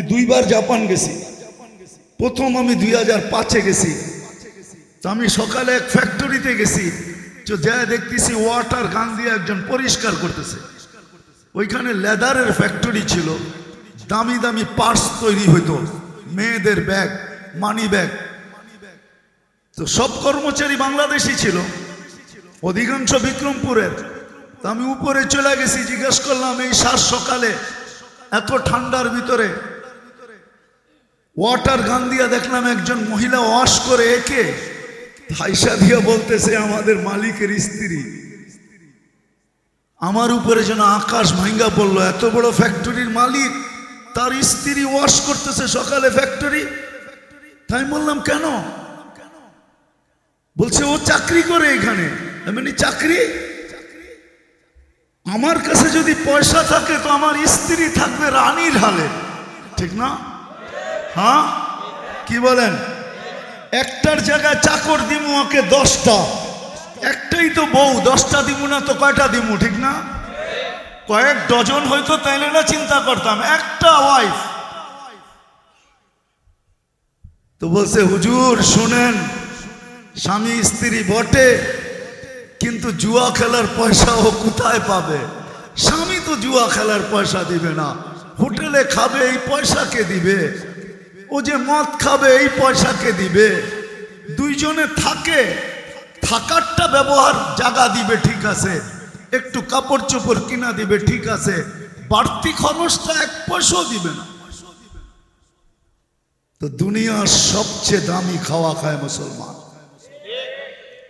দুইবার জাপান গেছি। প্রথম আমি দুই হাজার পাঁচে গেছি। তো আমি সকালে এক ফ্যাক্টরিতে গেছি। তো যা দেখতেছি ওয়াটার গান দিয়ে একজন পরিষ্কার করতেছে। ওইখানে লেদারের ফ্যাক্টরি ছিল। দামি দামি পার্টস তৈরি হইতো। মেয়েদের ব্যাগ মানি ব্যাগ তো সব কর্মচারী বাংলাদেশি ছিল। অধিকাংশ বিক্রমপুরের। তো আমি উপরে চলে গেছি, জিজ্ঞেস করলাম, এই সার সকালে এত ঠান্ডার ভিতরে ওয়াটার গান দিয়া দেখলাম একজন মহিলা ওয়াশ করে একে। হাইসা দিয়া বলতেছে, আমাদের মালিকের স্ত্রী। আমার উপরে যেন আকাশ ভাঙ্গা পড়ল। এত বড় ফ্যাক্টরির মালিক, তার স্ত্রী ওয়াশ করতেছে সকালে ফ্যাক্টরি তাই বললাম, কেন? বলছে, ও চাকরি করে এখানে। এমনি চাকরি? আমার কাছে যদি পয়সা থাকে তো আমার স্ত্রী থাকবে রানীর হালে। ঠিক না? হ্যাঁ? কি বলেন? একটার জায়গায় চাকর দিমু, ওকে দশটা। একটাই তো বউ, দশটা দিমু না তো কয়টা দিমু, ঠিক না? কয়েক ডজন হয়তো তাইলে না চিন্তা করতাম, একটা ওয়াইফ তো বলছে, হুজুর, শুনেন, স্বামী স্ত্রী বটে, কিন্তু জুয়া খেলার পয়সা ও কোথায় পাবে? স্বামী তো জুয়া খেলার পয়সা দিবে না। হোটেলে খাবে, এই পয়সাকে দিবে? ও যে মদ খাবে, এই পয়সাকে দিবে? দুইজনে থাকে, থাকারটা ব্যবহার জায়গা দিবে, ঠিক আছে। একটু কাপড় চোপড় কিনা দিবে, ঠিক আছে। বাড়তি খরচটা এক পয়সাও দিবে না। তো দুনিয়ার সবচেয়ে দামি খাওয়া খায় মুসলমান।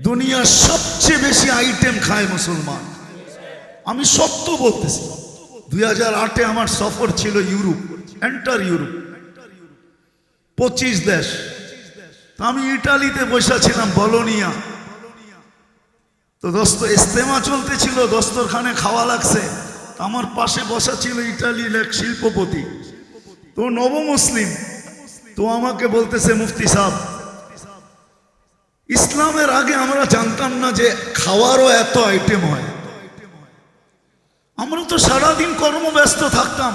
দুনিয়ার সবচেয়ে বেশি আইটেম খায় মুসলমান। আমি সত্য বলতেছি। দুই হাজার আটে আমার সফর ছিল ইউরোপ এন্টার ইউরোপ। পঁচিশ দেশ। আমি ইটালিতে বসেছিলাম, বলোনিয়া। তো দোস্ত ইস্তেমা চলতেছিল, দস্তরখানে খাওয়া লাগছে। আমার পাশে বসা ছিল ইটালির এক শিল্পপতি। তো নবমুসলিম তো আমাকে বলতেছে, মুফতি সাহেব, ইসলামের আগে আমরা জানতাম না যে খাওয়ারও এত আইটেম হয়। আমরা তো সারাদিন কর্মব্যস্ত থাকতাম।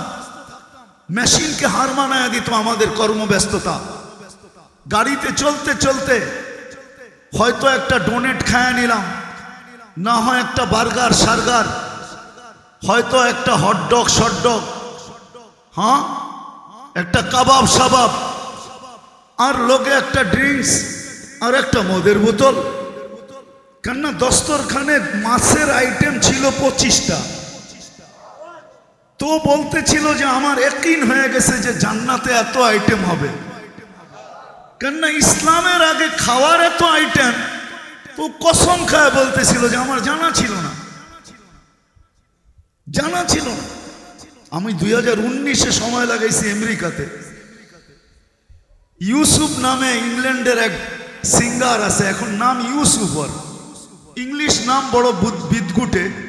মেশিনকে হার মানায় দিত আমাদের কর্মব্যস্ততা। গাড়িতে চলতে চলতে হয়তো একটা ডোনেট খায় নিলাম, না হয় একটা বার্গার, সার্গার, হয়তো একটা হটডগ শটডগ হ্যাঁ? একটা কাবাব, সাবাব, আর লোকে একটা ড্রিঙ্কস আর একটা মদের বোতল। কেননা দস্তরখানে মাছের আইটেম ছিল পঁচিশটা। তো বলতেছিল যে আমার একদিন হয়ে গেছে যে জান্নাতে এত আইটেম হবে। কেননা ইসলামের আগে খাওয়ার এত আইটেম তো কসম খায় বলতেছিল যে আমার জানা ছিল না। জানা ছিল না। আমি দুই হাজার উনিশে সময় লাগাইছি আমেরিকাতে। ইউসুফ নামে ইংল্যান্ডের এক সিঙ্গার আছে, এখন নাম ইউসুফ ওর। ইংলিশ নাম বড় বুদ- বিদগুটে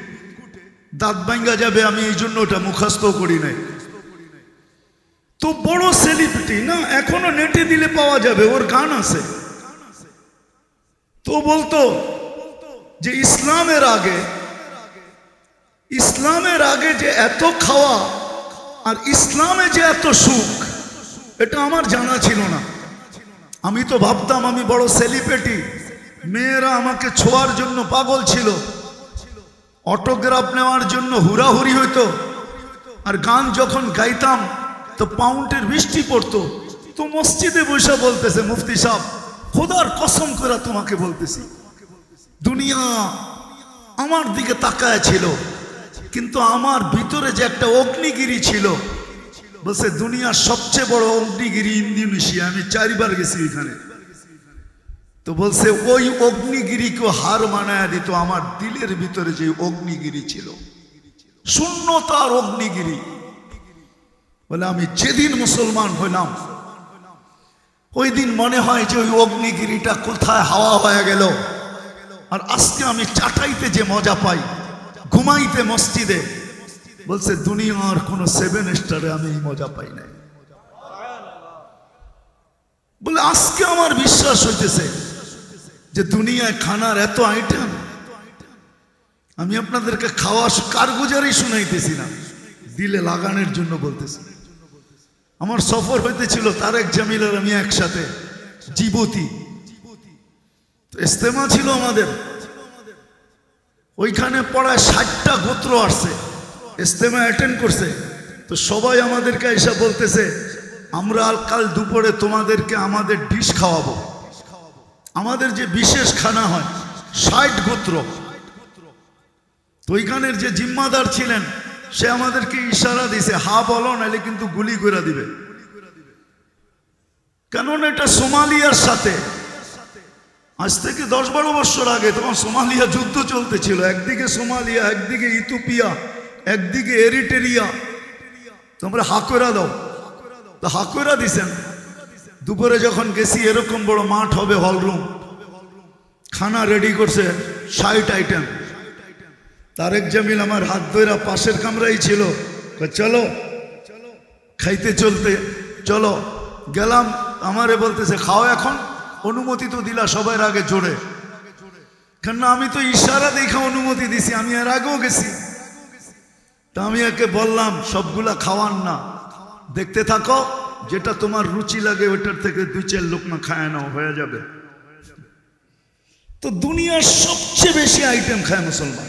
দাঁত ভাঙ্গা যাবে, আমি এই জন্য ওটা মুখস্থ করি নাই। তো বড় সেলিব্রিটি না, এখনও নেটে দিলে পাওয়া যাবে, ওর গান আছে। তো বলতো যে ইসলামের আগে ইসলামের আগে যে এত খাওয়া আর ইসলামে যে এত সুখ, এটা আমার জানা ছিল না। আমি তো ভাবতাম আমি বড় সেলিব্রিটি মেয়েরা আমাকে ছোঁয়ার জন্য পাগল ছিল। অটোগ্রাফ নেওয়ার জন্য হুড়াহুড়ি হইতো। আর গান যখন গাইতাম, তো পাউন্ডের বৃষ্টি পড়তো। তো মসজিদে বসে বলতেছে, মুফতি সাহেব, খোদার কসম করে তোমাকে বলতেছি, দুনিয়া আমার দিকে তাকায় ছিল, কিন্তু আমার ভিতরে যে একটা অগ্নিগিরি ছিল, বলছে, দুনিয়ার সবচেয়ে বড় অগ্নিগিরি ইন্দোনেশিয়া, আমি চারবার গেছি এখানে। তো বলছে, ওই অগ্নিগিরিকে হার মানায় দিত, আমার দিলের ভিতরে যে অগ্নিগিরি ছিল। শূন্যতার অগ্নিগিরি। বলে, আমি যেদিন মুসলমান হইলাম, ওই দিন মনে হয় যে ওই অগ্নিগিরিটা কোথায় হাওয়া হয়ে গেল। আর আজকে আমি চাটাইতে যে মজা পাই, ঘুমাইতে মসজিদে, বলছে, দুনিয়ার কোনো সেভেন স্টারে আমি এই মজা পাই নাই। বলে, আজকে আমার বিশ্বাস হইতেছে যে দুনিয়ায় খানার এত আইটেম আমি আপনাদেরকে খাওয়া কারগুজারই শুনাইতেছি না। দিলে লাগানোর জন্য বলতেছি। আমার সফর হইতেছিল তারেক জামিল আর আমি একসাথে, জিবতি। তো ইস্তেমা ছিল আমাদের। ওইখানে পড়ায় ষাটটা গোত্র আসছে ইস্তেমা অ্যাটেন্ড করছে। তো সবাই আমাদেরকে এসে বলতেছে, আমরা কাল দুপুরে তোমাদেরকে আমাদের ডিশ খাওয়াবো। আমাদের যে বিশেষ খানা হয়, ষাট গোত্র। তো ওইখানের যে জিম্মাদার ছিলেন, সে আমাদেরকে ইশারা দিছে, হা, বলো নাহলে কিন্তু গুলি করে দিবে। কেননা এটা সোমালিয়ার সাথে। আজ থেকে দশ বারো বছর আগে তখন সোমালিয়া যুদ্ধ চলতেছিল। একদিকে সোমালিয়া, একদিকে ইথোপিয়া একদিকে এরিটেরিয়া। তোমরা হাকরা দাও। তো হাকরা দিছেন। দুপুরে যখন গেছি, এরকম বড় মাঠ হবে হলরুম খানা রেডি করছে ষাট আইটেম তারেক জামিল আমার হাত ধরা পাশের কামরাই ছিল। চলো, খাইতে চলতে, চলো। গেলাম, আমারে বলতেছে, খাও এখন। অনুমতি তো দিলা সবার আগে জোরে। কেন আমি তো ইশারা দেখে অনুমতি দিছি, আমি এর আগেও গেছি। তা আমি একে বললাম, সবগুলা খাওয়ান না। দেখতে থাকো যেটা তোমার রুচি লাগে ওটার থেকে দুই চার লোকমা খায় নাও, হয়ে যাবে। তো দুনিয়ার সবচেয়ে বেশি আইটেম খায় মুসলমান।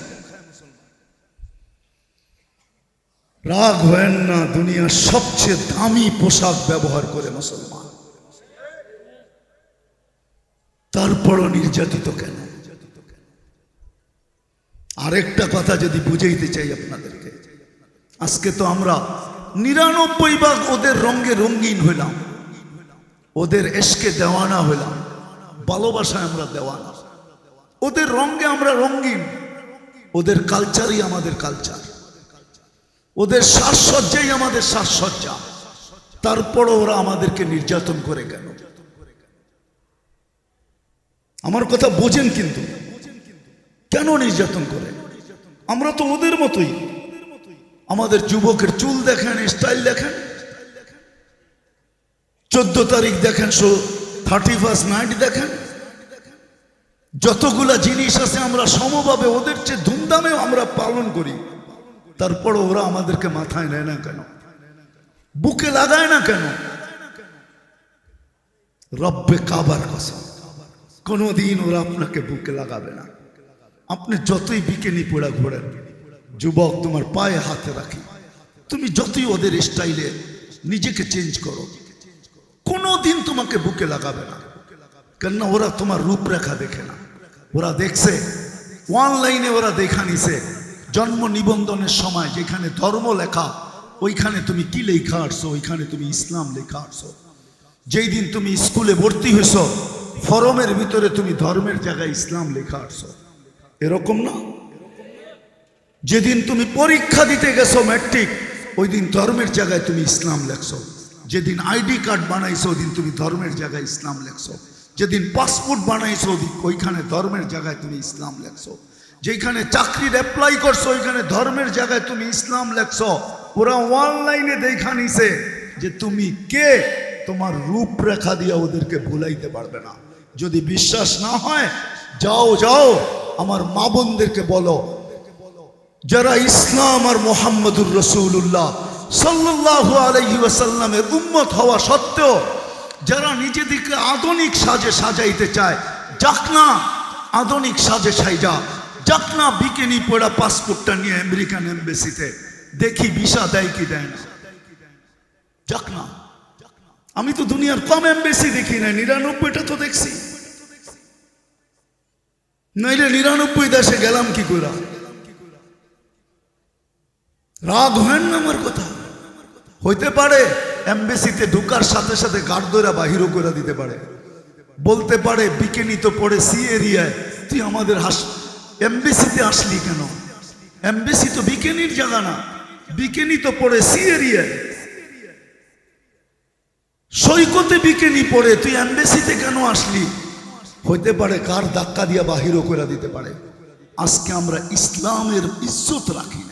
রাগ হেন না, দুনিয়ার সবচেয়ে দামি পোশাক ব্যবহার করে মুসলমান। তারপরও নির্যাতিত কেন? আরেকটা কথা যদি বুঝাইতে চাই আপনাদেরকে, আজকে তো আমরা নিরানব্বই ভাগ ওদের রঙে রঙিন হইলাম। ওদের এসকে দেওয়ানা হইলাম। ভালোবাসায় আমরা দেওয়ানা। ওদের রঙে আমরা রঙ্গিন ওদের কালচারই আমাদের কালচার ওদের সাজসজ্জাই আমাদের সাজসজ্জা। তারপরও ওরা আমাদেরকে নির্যাতন করে কেন? আমার কথা বোঝেন কিন্তু। কেন নির্যাতন করে? আমরা তো ওদের মতোই। আমাদের যুবকের চুল দেখেন স্টাইল দেখেন। চোদ্দ তারিখ দেখেন শো থার্টি ফার্স্ট নাইট দেখেন। যতগুলা জিনিস আছে আমরা সমভাবে, ওদের চেয়ে ধুমধামেও আমরা পালন করি। তারপর ওরা আমাদেরকে মাথায় নেয় না কেন? বুকে লাগায় না কেন? রব্বে কাবার কসম। কোনোদিন ওরা আপনাকে বুকে লাগাবে না। আপনি যতই বিকেনি পোড়া ঘোরেন যুবক, তোমার পায়ে হাতে রাখি। তুমি যতই ওদের স্টাইলে নিজেকে চেঞ্জ করো, কোনোদিন তোমাকে বুকে লাগাবে না। কেননা ওরা তোমার রূপরেখা দেখে না। ওরা দেখছে অনলাইনে ওরা দেখা নিছে, জন্ম নিবন্ধনের সময় যেখানে ধর্ম লেখা, ওইখানে তুমি কি লেখা আসছো ওইখানে তুমি ইসলাম লেখা আসছো যেই দিন তুমি স্কুলে ভর্তি হয়েছ, ফরমের ভিতরে তুমি ধর্মের জায়গায় ইসলাম লেখা আসছো এরকম না? যেদিন তুমি পরীক্ষা দিতে গেছো ম্যাট্রিক ওই দিন ধর্মের জায়গায় তুমি ইসলাম লেখছো। যেদিন আইডি কার্ড বানাইছো ওই দিন তুমি ধর্মের জায়গায় ইসলাম লেখছো। যেদিন পাসপোর্ট বানাইছো ওইখানে ধর্মের জায়গায় তুমি ইসলাম লেখছো। যেখানে চাকরির অ্যাপ্লাই করছ, ওইখানে ধর্মের জায়গায় তুমি ইসলাম লেখছো। ওরা অনলাইনে দেখা নিছে যে তুমি কে? তোমার রূপরেখা দিয়ে ওদেরকে ভুলাইতে পারবে না। যদি বিশ্বাস না হয়, যাও যাও, আমার মা বোনদেরকে বলো যারা ইসলাম আর মোহাম্মদুর রসুল্লাহ সাল্লাল্লাহু আলাইহি ওয়াসাল্লামের উম্মত হওয়া সত্ত্বেও যারা নিজেদেরকে আধুনিক সাজে সাজাইতে চায়, যাক না, আধুনিক সাজে সাইজা, যাক না বিকেনি পড়া পাসপোর্টটা নিয়ে আমেরিকান এমবেসিতে, দেখি ভিসা দেয় কি দেয় না। যাক না, আমি তো দুনিয়ার কম এমবেসি দেখি না নিরানব্বইটা তো দেখছি। নইলে নিরানব্বই দেশে গেলাম কি করে রাগ হয় না আমার কথা? হইতে পারে এমবেসিতে ঢুকার সাথে সাথে গার্ড ধরা বাহিরও করে দিতে পারে। বলতে পারে, বিকেনি তো পড়ে সি এরিয়ায়, তুই আমাদের হাস, এমবেসিতে আসলি কেন? এমবেসি তো বিকেনির জায়গা না, বিকেনি তো পড়ে সি এরিয়ায়। সৈকতে বিকেনি পড়ে, তুই এমবেসিতে কেন আসলি? হইতে পারে কার ধাক্কা দিয়া বাহিরও করে দিতে পারে। আজকে আমরা ইসলামের ইজ্জত রাখি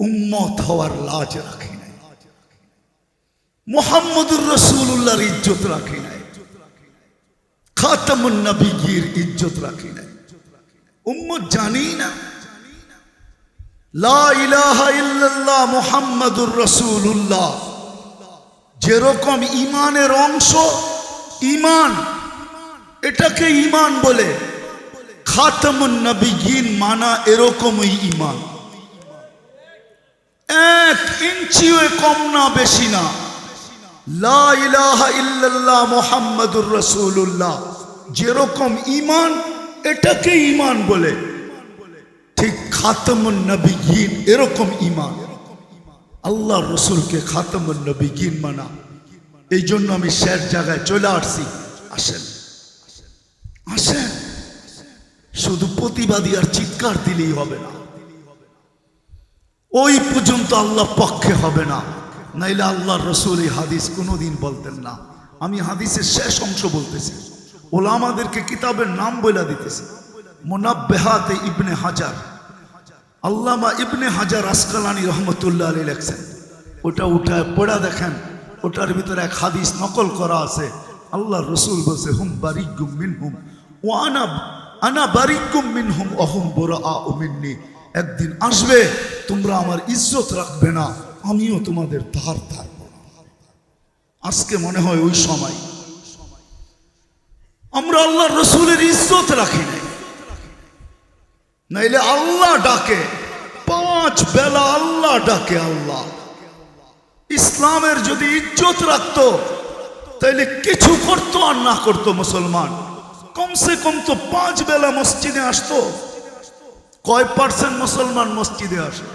উম্মত হওয়ার লাজ রাখি নাই। মোহাম্মদুর রসুল্লাহর ইজ্জত রাখি নাই। খাতামুন ইজ্জত রাখি নাই। উম্মত জানি না। যেরকম ইমানের অংশ ইমান এটাকে ইমান বলে। খাতামুন মানা এরকমই ইমান এক ইঞ্চিও কম না, বেশি না। লা ইলাহা ইল্লাল্লাহ মুহাম্মাদুর রাসূলুল্লাহ। যেরকম ইমান এটাকে ইমান বলে। ঠিক খাতামুন নবীন এরকম ইমান আল্লাহ রসুলকে খাতামুন নবীন মানা। এই জন্য আমি শেষ জায়গায় চলে আসছি। আসেন। আসেন। শুধু প্রতিবাদী আর চিৎকার দিলেই হবে না। ওই পর্যন্ত আল্লাহ পক্ষে হবে না। নাইলে আল্লাহ রসুল এই হাদিস কোনোদিন বলতেন না। আমি হাদিসের শেষ অংশ বলতেছি। ওলামাদেরকে কিতাবের নাম বলে দিতেছি। মোনাব্বেহাতে ইবনে হাজার। আল্লামা ইবনে হাজার আসকালানি রহমতুল্লাহ আলী লেখছেন। ওটা উঠায় পড়া দেখেন। ওটার ভিতরে এক হাদিস নকল করা আছে। আল্লাহ রসুল বলছে, হুম বারিকুম মিন হুম ও আনা আনা বারিকুম মিন হুম অহুম বোরা আ মিন্নি। একদিন আসবে, তোমরা আমার ইজ্জত রাখবে না, আমিও তোমাদের ধার থাকব। আজকে মনে হয় ওই সময়। আমরা আল্লাহ রসুলের ইজ্জত রাখি নাই। নাইলে আল্লাহ ডাকে, পাঁচ বেলা আল্লাহ ডাকে আল্লাহ। ইসলামের যদি ইজ্জত রাখত, তাইলে কিছু করতো আর না করতো মুসলমান। কমসে কম তো পাঁচ বেলা মসজিদে আসতো। কয় পার্সেন্ট মুসলমান মসজিদে আসে?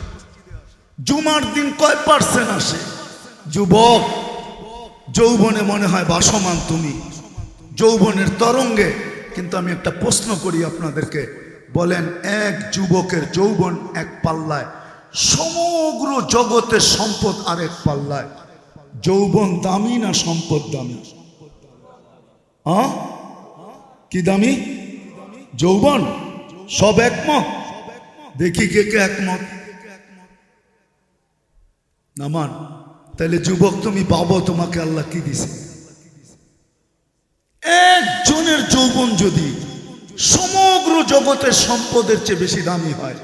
জুমার দিন কয় পার্সেন্ট আসে? যুবক, যৌবনে মনে হয় বাসমান তুমি। যৌবনের তরঙ্গে, কিন্তু আমি একটা প্রশ্ন করি আপনাদেরকে। বলেন, এক যুবকের যৌবন এক পাল্লায়, সমগ্র জগতের সম্পদ আরেক পাল্লায়। যৌবন দামি না সম্পদ দামি? হ্যাঁ কি দামি? যৌবন, সব একমত? দেখি কে কে একমত। নামান তাহলে যুবক তুমি পাবো তোমাকে আল্লাহ কি দিছে? একজনের যৌবন যদি সমগ্র জগতের সম্পদের চেয়ে বেশি দামি হয়,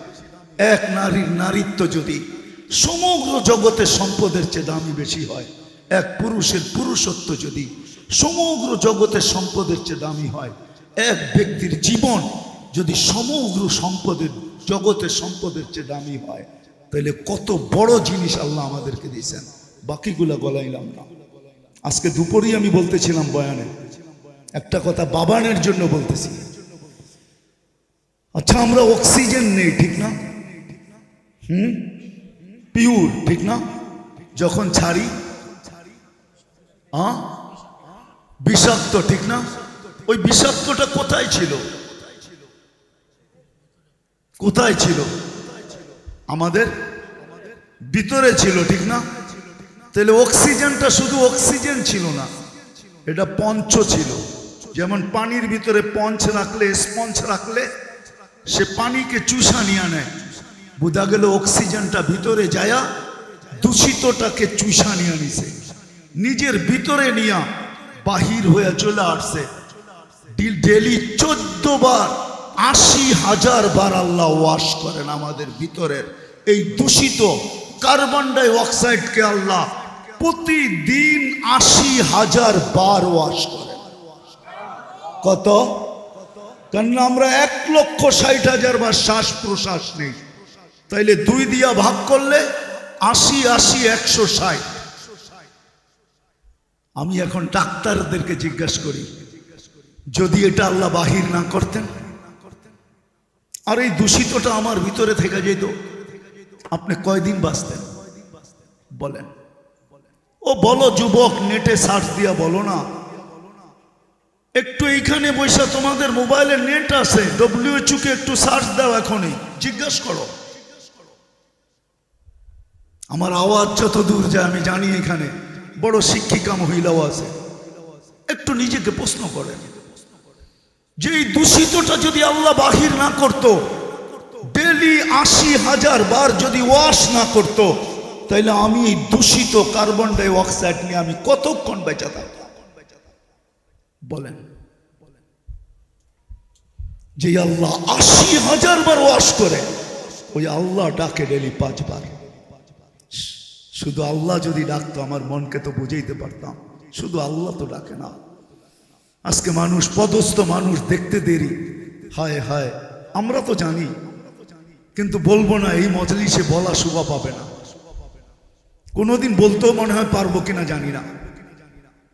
এক নারীর নারীত্ব যদি সমগ্র জগতের সম্পদের চেয়ে দামি বেশি হয়, এক পুরুষের পুরুষত্ব যদি সমগ্র জগতের সম্পদের চেয়ে দামি হয়, এক ব্যক্তির জীবন যদি সমগ্র সম্পদের জগতের সম্পদের চেয়ে দামি হয়। তাহলে কত বড় জিনিস আল্লাহ আমাদেরকে দিয়েছেন। বাকিগুলা গলাইলাম না। আজকে দুপুরেই আমি বলতেছিলাম বয়ানে। একটা কথা বাবানের জন্য বলতেছি। আচ্ছা আমরা অক্সিজেন নেই, ঠিক না? হুম? পিওর ঠিক না? যখন ছাড়ি বিষাক্ত, ঠিক না? ওই বিষাক্তটা কোথায় ছিল? কোথায় ছিল? আমাদের ভিতরে ছিল, ঠিক না? তাহলে অক্সিজেনটা শুধু অক্সিজেন ছিল না, এটা পঞ্চ ছিল। যেমন পানির ভিতরে পঞ্চ রাখলে স্পঞ্জ রাখলে সে পানিকে চুষা নিয়ে নেয়। বোঝা গেল অক্সিজেনটা ভিতরে যায়া দূষিতটাকে চুষা নিয়ে নিছে। নিজের ভিতরে নিয়া বাহির হয়ে চলে আসছে। ডেলি চোদ্দ বার আশি হাজার বার আল্লাহ ওয়াশ করেন আমাদের ভিতরের। এই দূষিত কার্বন ডাই অক্সাইডকে আল্লাহ প্রতিদিন আশি হাজার বার ওয়াশ করেন। কত? কেন আমরা এক লক্ষ ষাট হাজার বার শ্বাস প্রশ্বাস নেই। তাইলে দুই দিয়া ভাগ করলে আশি আশি, একশো ষাট। আমি এখন ডাক্তারদেরকে জিজ্ঞাসা করি, যদি এটা আল্লাহ বাহির না করতেন? আর এই দূষিতটা আমার ভিতরে থেকে যেত। আপনি কয়দিন বাঁচতেন? বলেন। ও বলো, যুবক, নেটে সার্চ দিয়া বলো না। একটু এইখানে বৈশা তোমাদের মোবাইলে নেট আছে ডব্লিউএচও কে একটু সার্চ দাও এখনই। জিজ্ঞেস করো। আমার আওয়াজ যত দূর যায় আমি জানি এখানে। বড় শিক্ষিকা মহিলাও আছে। একটু নিজেকে প্রশ্ন করেন। যে এই দূষিতটা যদি আল্লাহ বাহির না করত, ডেলি আশি হাজার বার যদি ওয়াশ না করত, তাইলে আমি এই দূষিত কার্বন ডাই অক্সাইড নিয়ে আমি কতক্ষণ বেঁচে থাকতাম বলেন। যে আল্লাহ আশি হাজার বার ওয়াশ করে, ওই আল্লাহ ডাকে ডেলি পাঁচবার। শুধু আল্লাহ যদি ডাকতো, আমার মনকে তো বুঝাইতে পারতাম। শুধু আল্লাহ তো ডাকে না। আজকে মানুষ পদস্থ মানুষ দেখতে দেরি। হায় হায়। আমরা তো জানি কিন্তু বলব না এই মজলিসে বলা শোভা পাবে না। কোনোদিন বলতেও মনে হয় পারব কিনা জানি না।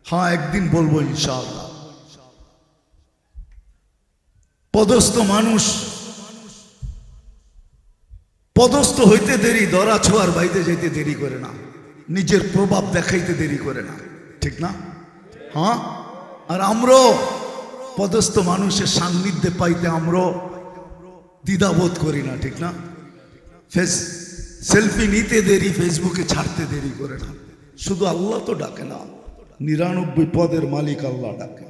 হ্যাঁ একদিন বলব ইনশাআল্লাহ। পদস্থ মানুষ পদস্থ হইতে দেরি দরা ছোঁয়ার বাইতে যেতে দেরি করে না। নিজের প্রভাব দেখাইতে দেরি করে না। ঠিক না? হ্যাঁ? আর আমরাও পদস্থ মানুষের সান্নিধ্যে পাইতে আমরাও দ্বিধাবোধ করি না, ঠিক না? ফেস, সেলফি নিতে দেরি, ফেসবুকে ছাড়তে দেরি করে না। শুধু আল্লাহ তো ডাকে না, নিরানব্বই পদের মালিক আল্লাহ ডাকে।